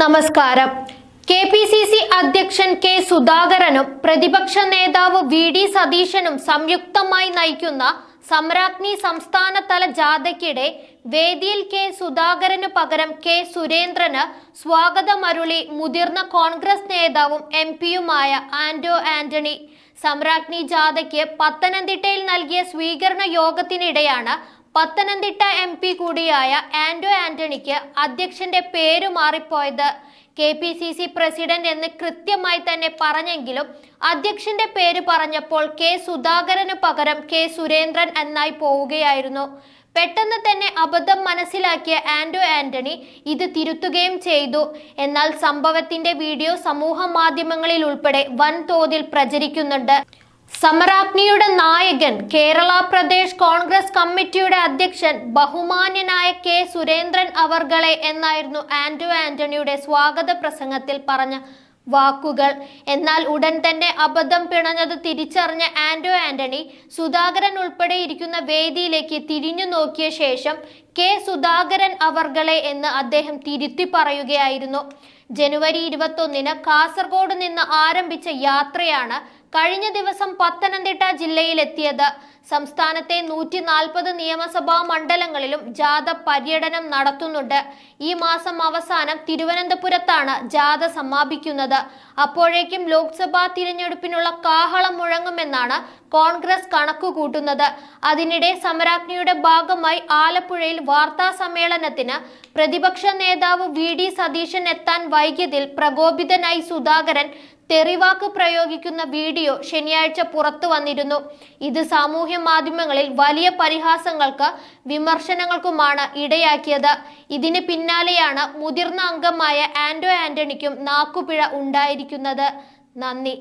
നമസ്കാരം. K P C C അധ്യക്ഷൻ K സുധാകരനും പ്രതിപക്ഷ നേതാവ് വി ഡി സതീശനും സംയുക്തമായി നയിക്കുന്ന സമ്രാജ്ഞി സംസ്ഥാനതല ജാഥയ്ക്കിടെ വേദിയിൽ കെ സുധാകരന് പകരം കെ സുരേന്ദ്രന് സ്വാഗതമരുളി മുതിർന്ന കോൺഗ്രസ് നേതാവും എം പിയുമായ ആന്റോ ആന്റണി. സമ്രാജ്ഞി ജാഥയ്ക്ക് പത്തനംതിട്ടയിൽ നൽകിയ സ്വീകരണ യോഗത്തിനിടെയാണ് പത്തനംതിട്ട എം പി കൂടിയായ ആന്റോ ആന്റണിക്ക് അധ്യക്ഷന്റെ പേര് മാറിപ്പോയത്. K P C C president എന്ന് കൃത്യമായി തന്നെ പറഞ്ഞെങ്കിലും അധ്യക്ഷന്റെ പേര് പറഞ്ഞപ്പോൾ കെ സുധാകരന് പകരം കെ സുരേന്ദ്രൻ എന്നായി പോവുകയായിരുന്നു. പെട്ടെന്ന് തന്നെ അബദ്ധം മനസ്സിലാക്കിയ ആന്റോ ആന്റണി ഇത് തിരുത്തുകയും ചെയ്തു. എന്നാൽ സംഭവത്തിന്റെ വീഡിയോ സമൂഹ മാധ്യമങ്ങളിൽ ഉൾപ്പെടെ വൻതോതിൽ പ്രചരിക്കുന്നുണ്ട്. സമരാഗ്നിയുടെ നായകൻ കേരള പ്രദേശ് കോൺഗ്രസ് കമ്മിറ്റിയുടെ അധ്യക്ഷൻ ബഹുമാന്യനായ കെ സുരേന്ദ്രൻ അവർകളെ എന്നായിരുന്നു ആന്റോ ആന്റണിയുടെ സ്വാഗത പ്രസംഗത്തിൽ പറഞ്ഞ വാക്കുകൾ. എന്നാൽ ഉടൻ തന്നെ അബദ്ധം പിണഞ്ഞത് തിരിച്ചറിഞ്ഞ ആന്റോ ആന്റണി സുധാകരൻ ഉൾപ്പെടെ ഇരിക്കുന്ന വേദിയിലേക്ക് തിരിഞ്ഞു നോക്കിയ ശേഷം കെ സുധാകരൻ അവർകളെ എന്ന് അദ്ദേഹം തിരുത്തി പറയുകയായിരുന്നു. ജനുവരി ഇരുപത്തൊന്നിന് കാസർഗോഡ് നിന്ന് ആരംഭിച്ച യാത്രയാണ് കഴിഞ്ഞ ദിവസം പത്തനംതിട്ട ജില്ലയിലെത്തിയത്. സംസ്ഥാനത്തെ നൂറ്റി നാൽപ്പത് നിയമസഭാ മണ്ഡലങ്ങളിലും ജാഥ പര്യടനം നടത്തുന്നുണ്ട്. ഈ മാസം അവസാനം തിരുവനന്തപുരത്താണ് ജാഥ സമാപിക്കുന്നത്. അപ്പോഴേക്കും ലോക്സഭാ തിരഞ്ഞെടുപ്പിനുള്ള കാഹളം മുഴങ്ങുമെന്നാണ് കോൺഗ്രസ് കണക്കുകൂട്ടുന്നത്. അതിനിടെ സമരാജ്ഞിയുടെ ഭാഗമായി ആലപ്പുഴയിൽ വാർത്താ സമ്മേളനത്തിന് പ്രതിപക്ഷ നേതാവ് വി ഡി സതീശൻ എത്താൻ വൈകിയതിൽ പ്രകോപിതനായി സുധാകരൻ തെറിവാക്ക് പ്രയോഗിക്കുന്ന വീഡിയോ ശനിയാഴ്ച പുറത്തു വന്നിരുന്നു. ഇത് സാമൂഹ്യ മാധ്യമങ്ങളിൽ വലിയ പരിഹാസങ്ങൾക്ക് വിമർശനങ്ങൾക്കുമാണ് ഇടയാക്കിയത്. ഇതിന് പിന്നാലെയാണ് മുതിർന്ന അംഗമായ ആന്റോ ആന്റണിക്കും നാക്കുപിഴ ഉണ്ടായിരിക്കുന്നത്. നന്ദി.